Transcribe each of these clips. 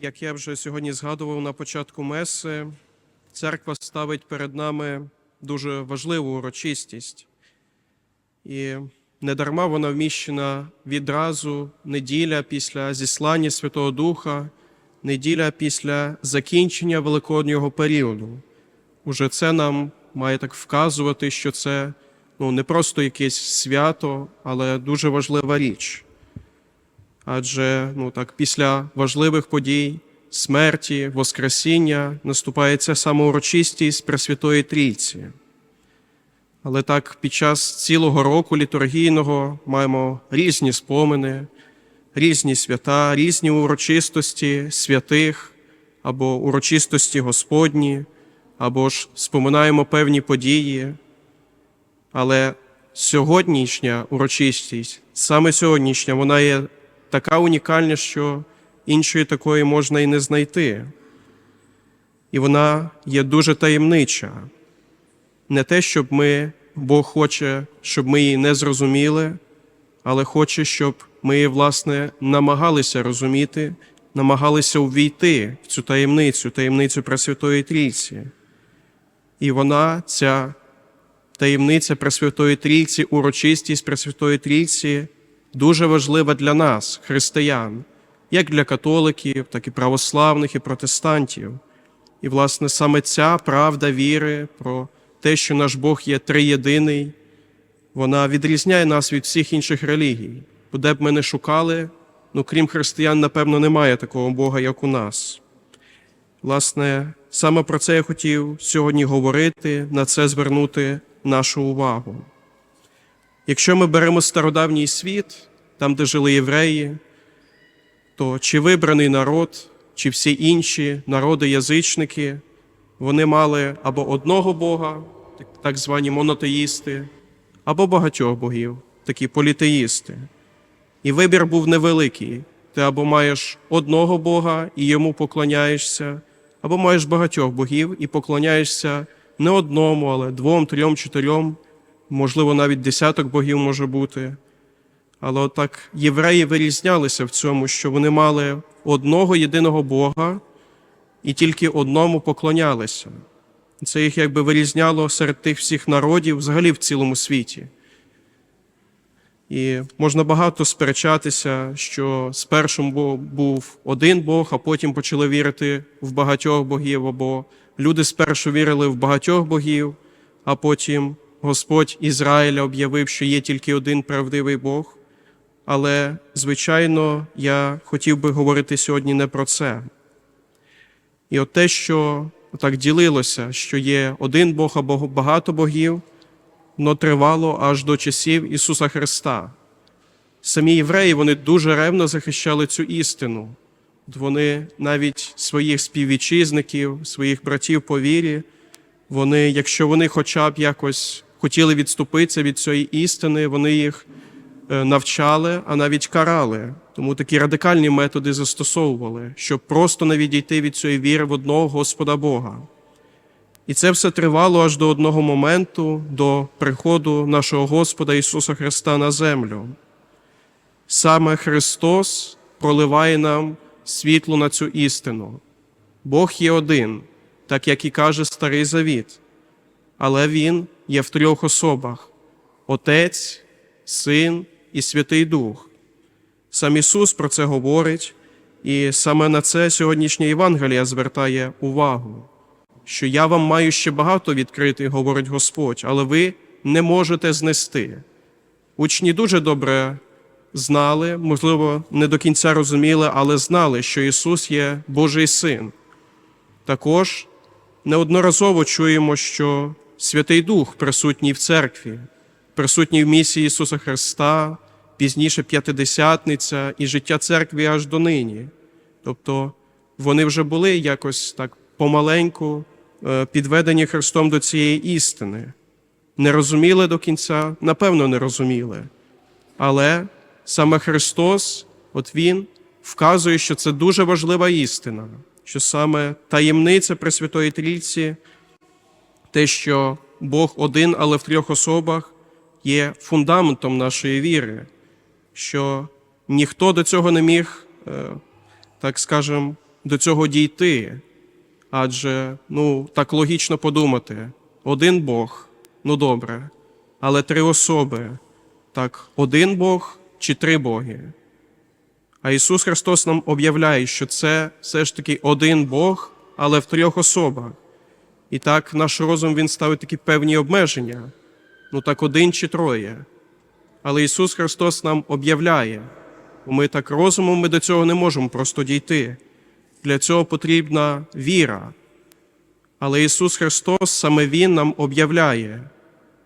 Як я вже сьогодні згадував на початку меси, церква ставить перед нами дуже важливу урочистість. І недарма вона вміщена відразу неділя після зіслання Святого Духа, неділя після закінчення великоднього періоду. Уже це нам має так вказувати, що це ну, не просто якесь свято, але дуже важлива річ. Адже ну, так, після важливих подій, смерті, Воскресіння наступає ця самоурочистість Пресвятої Трійці. Але так під час цілого року літургійного маємо різні спомини, різні свята, різні урочистості святих або урочистості Господні, або ж споминаємо певні події. Але сьогоднішня урочистість, саме сьогоднішня, вона є така унікальна, що іншої такої можна і не знайти. І вона є дуже таємнича. Не те, щоб ми, Бог хоче, щоб ми її не зрозуміли, але хоче, щоб ми власне, намагалися розуміти, намагалися увійти в цю таємницю, таємницю Пресвятої Трійці. І вона, ця таємниця Пресвятої Трійці, урочистість Пресвятої Трійці, дуже важлива для нас, християн, як для католиків, так і православних і протестантів. І, власне, саме ця правда віри про те, що наш Бог є триєдиний, вона відрізняє нас від всіх інших релігій. Бо де б ми не шукали, ну крім християн, напевно, немає такого Бога, як у нас. Власне, саме про це я хотів сьогодні говорити, на це звернути нашу увагу. Якщо ми беремо стародавній світ, там, де жили євреї, то чи вибраний народ, чи всі інші народи-язичники, вони мали або одного Бога, так- звані монотеїсти, або багатьох богів, такі політеїсти. І вибір був невеликий. Ти або маєш одного Бога і йому поклоняєшся, або маєш багатьох богів і поклоняєшся не одному, але двом, трьом, чотирьом, можливо, навіть десяток богів може бути. Але отак євреї вирізнялися в цьому, що вони мали одного єдиного Бога і тільки одному поклонялися. Це їх якби вирізняло серед тих всіх народів взагалі в цілому світі. І можна багато сперечатися, що спершу був один Бог, а потім почали вірити в багатьох богів, або люди спершу вірили в багатьох богів, а потім Господь Ізраїля об'явив, що є тільки один правдивий Бог. Але, звичайно, я хотів би говорити сьогодні не про це. І от те, що так ділилося, що є один Бог або багато богів, но тривало аж до часів Ісуса Христа. Самі євреї вони дуже ревно захищали цю істину. Вони навіть своїх співвітчизників, своїх братів по вірі, вони, якщо вони хоча б якось хотіли відступитися від цієї істини, вони їх е, навчали, а навіть карали. Тому такі радикальні методи застосовували, щоб просто не відійти від цієї віри в одного Господа Бога. І це все тривало аж до одного моменту, до приходу нашого Господа Ісуса Христа на землю. Саме Христос проливає нам світло на цю істину. Бог є один, так як і каже Старий Завіт, але Він є в трьох особах: Отець, Син і Святий Дух. Сам Ісус про це говорить, і саме на це сьогоднішня Євангелія звертає увагу що я вам маю ще багато відкрити, говорить Господь, але ви не можете знести. Учні дуже добре знали, можливо, не до кінця розуміли, але знали, що Ісус є Божий Син. Також неодноразово чуємо, що Святий Дух присутній в церкві, присутній в місії Ісуса Христа, пізніше п'ятидесятниця і життя церкви аж до нині. Тобто вони вже були якось так помаленьку е, підведені Христом до цієї істини. Не розуміли до кінця, напевно, не розуміли. Але саме Христос, от Він вказує, що це дуже важлива істина, що саме таємниця Пресвятої Трійці, те, що Бог один, але в трьох особах, є фундаментом нашої віри, що ніхто до цього не міг, е, так скажем, до цього дійти. Адже, ну, так логічно подумати: один Бог, ну добре, але три особи. Так, один Бог чи три Боги? А Ісус Христос нам об'являє, що це все ж таки один Бог, але в трьох особах. І так наш розум він ставить такі певні обмеження. Ну так один чи троє. Але Ісус Христос нам об'являє, ми так розумом ми до цього не можемо просто дійти. Для цього потрібна віра. Але Ісус Христос саме Він нам об'являє.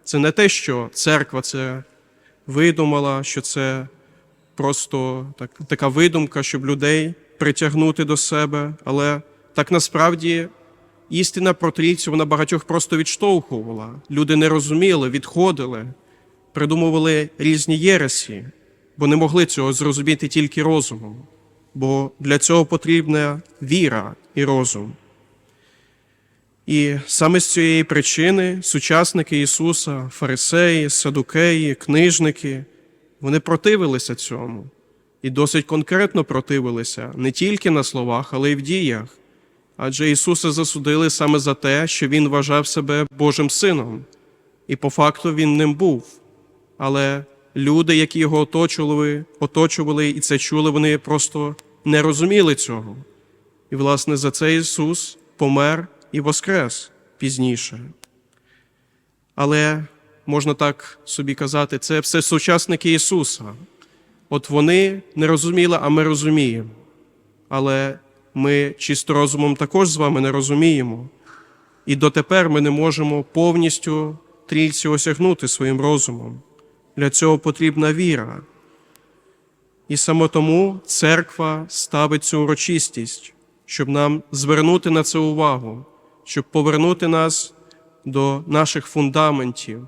Це не те, що церква це видумала, що це просто так, така видумка, щоб людей притягнути до себе. Але так насправді істина про трійцю вона багатьох просто відштовхувала. Люди не розуміли, відходили, придумували різні єресі, бо не могли цього зрозуміти тільки розумом. Бо для цього потрібна віра і розум. І саме з цієї причини сучасники Ісуса, фарисеї, садукеї, книжники, вони противилися цьому і досить конкретно противилися не тільки на словах, але й в діях. Адже Ісуса засудили саме за те, що Він вважав себе Божим Сином, і по факту Він ним був. Але люди, які його оточували, оточували і це чули, вони просто не розуміли цього. І, власне, за це Ісус помер і воскрес пізніше. Але можна так собі казати, це все сучасники Ісуса. От вони не розуміли, а ми розуміємо. Але ми чисто розумом також з вами не розуміємо. І дотепер ми не можемо повністю трійці осягнути своїм розумом. Для цього потрібна віра. І саме тому церква ставить цю урочистість, щоб нам звернути на це увагу, щоб повернути нас до наших фундаментів,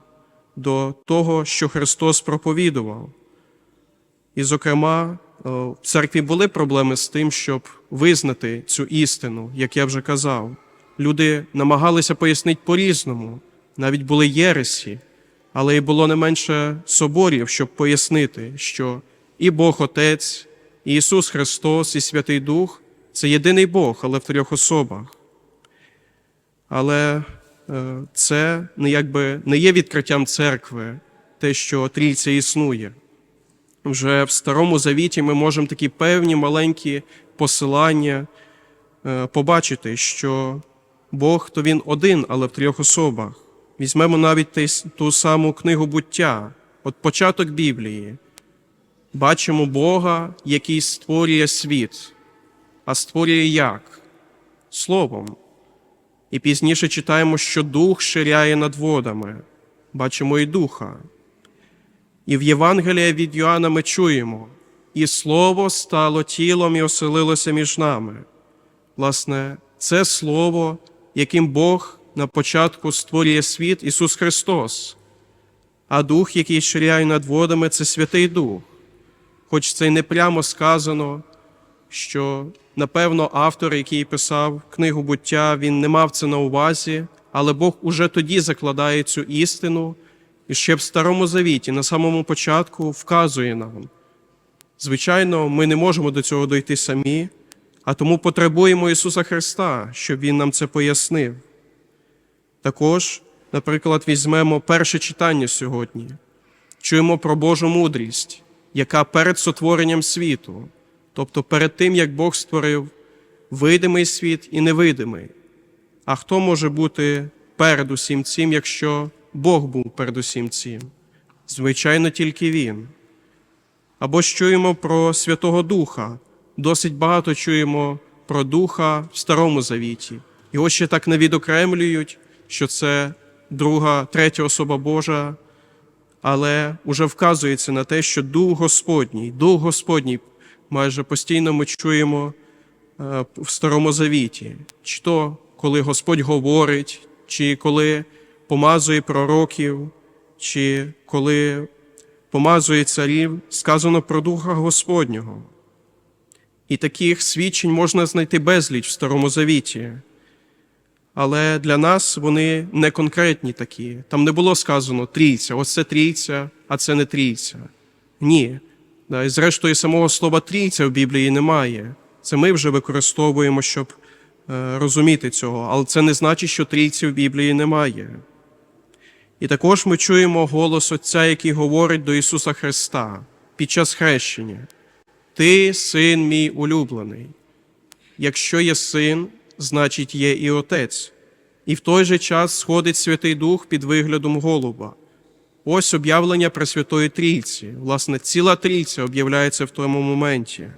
до того, що Христос проповідував. І, зокрема, в церкві були проблеми з тим, щоб визнати цю істину, як я вже казав. Люди намагалися пояснити по-різному, навіть були єресі, але й було не менше соборів, щоб пояснити, що і Бог Отець, і Ісус Христос, і Святий Дух це єдиний Бог, але в трьох особах. Але е, це якби не є відкриттям церкви, те, що трійця існує. Вже в Старому Завіті ми можемо такі певні маленькі посилання е, побачити, що Бог то Він один, але в трьох особах. Візьмемо навіть ту саму книгу буття, от початок Біблії. Бачимо Бога, який створює світ, а створює як? Словом. І пізніше читаємо, що дух ширяє над водами. Бачимо і духа. І в Євангелії від Йоанна ми чуємо, і Слово стало тілом і оселилося між нами. Власне, це Слово, яким Бог на початку створює світ Ісус Христос, а Дух, який ширяє над водами, це Святий Дух. Хоч це й не прямо сказано, що, напевно, автор, який писав книгу буття, він не мав це на увазі, але Бог уже тоді закладає цю істину і ще в Старому Завіті, на самому початку, вказує нам. Звичайно, ми не можемо до цього дойти самі, а тому потребуємо Ісуса Христа, щоб Він нам це пояснив. Також, наприклад, візьмемо перше читання сьогодні, чуємо про Божу мудрість, яка перед сотворенням світу, тобто перед тим, як Бог створив видимий світ і невидимий. А хто може бути перед усім цим, якщо Бог був перед усім цим? Звичайно, тільки Він. Або ж чуємо про Святого Духа. Досить багато чуємо про Духа в Старому Завіті. Його ще так не відокремлюють, що це друга, третя особа Божа, але вже вказується на те, що Дух Господній, Дух Господній майже постійно ми чуємо е, в Старому Завіті, чи то коли Господь говорить, чи коли помазує пророків, чи коли помазує царів, сказано про Духа Господнього. І таких свідчень можна знайти безліч в Старому Завіті. Але для нас вони не конкретні такі. Там не було сказано трійця, ось це трійця, а це не трійця. Ні. І зрештою, самого слова трійця в Біблії немає. Це ми вже використовуємо, щоб е, розуміти цього, але це не значить, що трійці в Біблії немає. І також ми чуємо голос Отця, який говорить до Ісуса Христа під час хрещення: Ти син мій улюблений. Якщо є син, значить є і Отець. І в той же час сходить Святий Дух під виглядом голуба. Ось об'явлення Пресвятої Трійці. Власне, ціла трійця об'являється в тому моменті.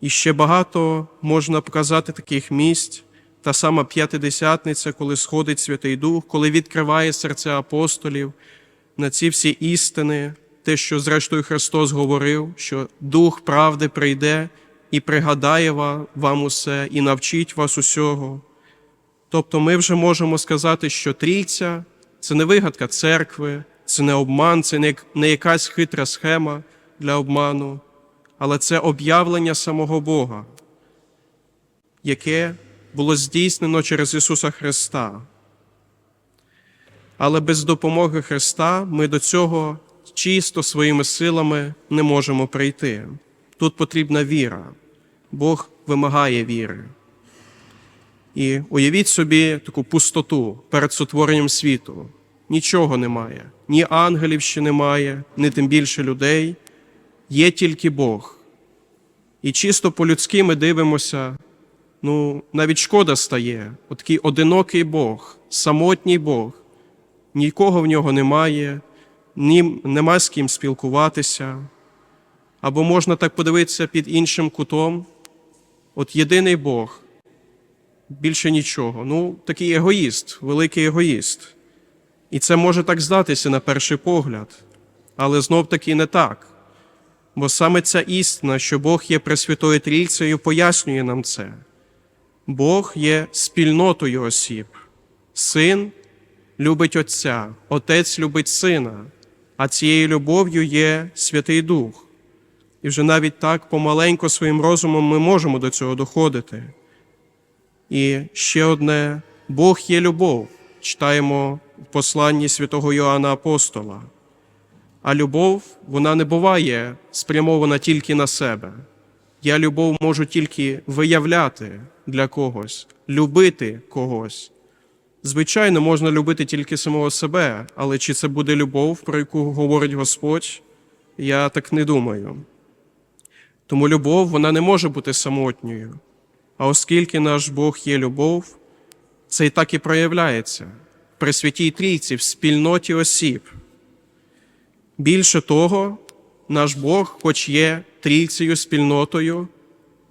І ще багато можна показати таких місць. Та сама п'ятидесятниця, коли сходить Святий Дух, коли відкриває серця апостолів на ці всі істини, те, що зрештою Христос говорив, що Дух правди прийде і пригадає вам усе, і навчить вас усього. Тобто ми вже можемо сказати, що трійця це не вигадка церкви, це не обман, це не, якась хитра схема для обману, але це об'явлення самого Бога, яке було здійснено через Ісуса Христа. Але без допомоги Христа ми до цього чисто своїми силами не можемо прийти. Тут потрібна віра. Бог вимагає віри. І уявіть собі таку пустоту перед сотворенням світу. Нічого немає, ні ангелів ще немає, ні тим більше людей. Є тільки Бог. І чисто по-людськи ми дивимося, ну, навіть шкода стає, такий одинокий Бог, самотній Бог, нікого в нього немає, ні, нема з ким спілкуватися. Або можна так подивитися під іншим кутом. От єдиний Бог, більше нічого. Ну, такий егоїст, великий егоїст. І це може так здатися на перший погляд, але знов таки не так. Бо саме ця істина, що Бог є Пресвятою Трійцею, пояснює нам це. Бог є спільнотою осіб. Син любить Отця, Отець любить Сина, а цією любов'ю є Святий Дух. І вже навіть так помаленько своїм розумом ми можемо до цього доходити. І ще одне: Бог є любов. Читаємо в посланні святого Йоанна Апостола. А любов, вона не буває спрямована тільки на себе. Я любов можу тільки виявляти для когось, любити когось. Звичайно, можна любити тільки самого себе, але чи це буде любов, про яку говорить Господь, я так не думаю. Тому любов вона не може бути самотньою. А оскільки наш Бог є любов, це і так і проявляється при святій трійці в спільноті осіб. Більше того, наш Бог, хоч є трійцею спільнотою,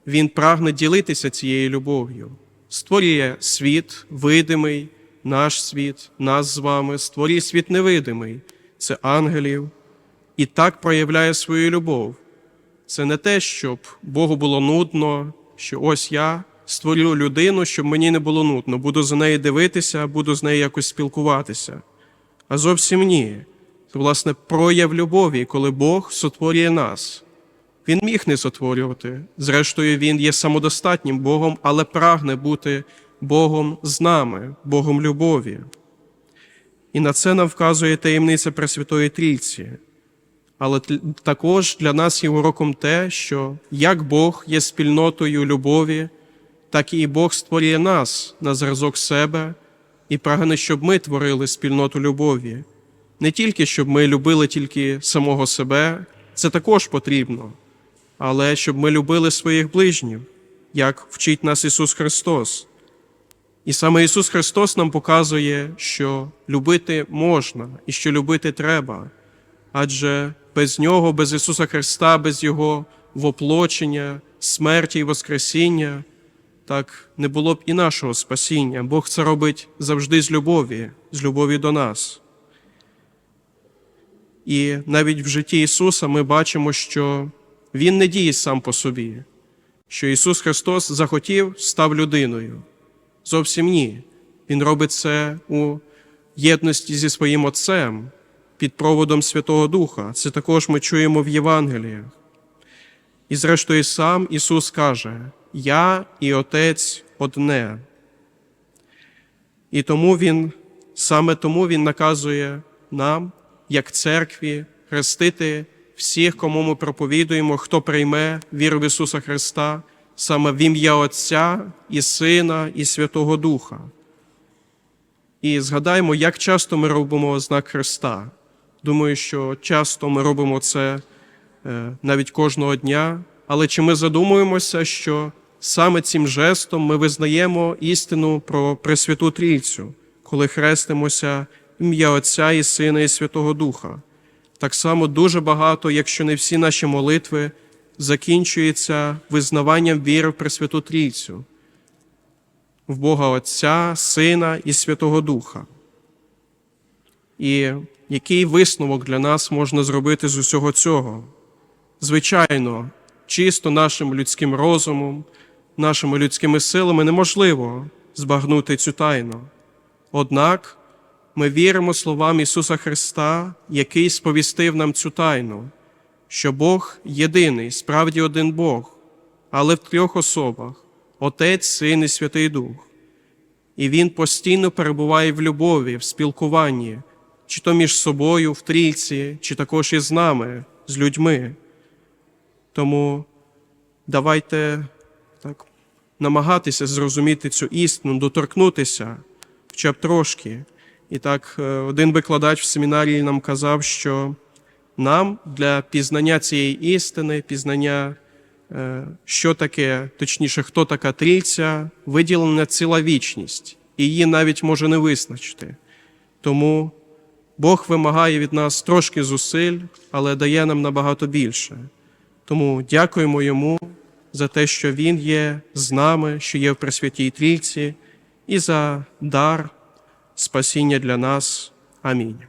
Він прагне ділитися цією любов'ю, створює світ видимий, наш світ, нас з вами, створює світ невидимий, це ангелів, і так проявляє свою любов. Це не те, щоб Богу було нудно, що ось я створю людину, щоб мені не було нудно, буду за нею дивитися, буду з нею якось спілкуватися. А зовсім ні. Це, власне, прояв любові, коли Бог сотворює нас. Він міг не сотворювати. Зрештою, Він є самодостатнім Богом, але прагне бути Богом з нами, Богом любові. І на це нам вказує таємниця Пресвятої Трійці. Але також для нас є уроком те, що як Бог є спільнотою любові, так і Бог створює нас на зразок себе і прагне, щоб ми творили спільноту любові. Не тільки щоб ми любили тільки самого себе, це також потрібно, але щоб ми любили своїх ближніх, як вчить нас Ісус Христос. І саме Ісус Христос нам показує, що любити можна і що любити треба, адже без Нього, без Ісуса Христа, без Його воплочення, смерті і Воскресіння, так не було б і нашого спасіння. Бог це робить завжди з любові, з любові до нас. І навіть в житті Ісуса ми бачимо, що Він не діє сам по собі, що Ісус Христос захотів, став людиною. Зовсім ні. Він робить це у єдності зі своїм Отцем, під проводом Святого Духа. Це також ми чуємо в Євангеліях. І зрештою сам Ісус каже: Я і Отець одне. І тому Він, саме тому Він наказує нам, як церкві, хрестити всіх, кому ми проповідуємо, хто прийме віру в Ісуса Христа, саме в ім'я Отця і Сина, і Святого Духа. І згадаємо, як часто ми робимо знак Христа. Думаю, що часто ми робимо це е, навіть кожного дня, але чи ми задумуємося, що саме цим жестом ми визнаємо істину про Пресвяту Трійцю, коли хрестимося ім'я Отця і Сина і Святого Духа? Так само дуже багато, якщо не всі наші молитви, закінчуються визнаванням віри в Пресвяту Трійцю, в Бога Отця, Сина і Святого Духа. І який висновок для нас можна зробити з усього цього? Звичайно, чисто нашим людським розумом, нашими людськими силами неможливо збагнути цю тайну. Однак ми віримо словам Ісуса Христа, який сповістив нам цю тайну, що Бог єдиний, справді один Бог, але в трьох особах Отець, Син і Святий Дух. І Він постійно перебуває в любові, в спілкуванні, чи то між собою, в трійці, чи також із нами, з людьми. Тому давайте так намагатися зрозуміти цю істину, доторкнутися хоча б трошки. І так, е, один викладач в семінарії нам казав, що нам для пізнання цієї істини, пізнання, е, що таке, точніше, хто така трійця, виділена ціла вічність, і її навіть може не визначити. Тому Бог вимагає від нас трошки зусиль, але дає нам набагато більше. Тому дякуємо йому за те, що Він є з нами, що є в Пресвятій Трійці, і за дар спасіння для нас. Амінь.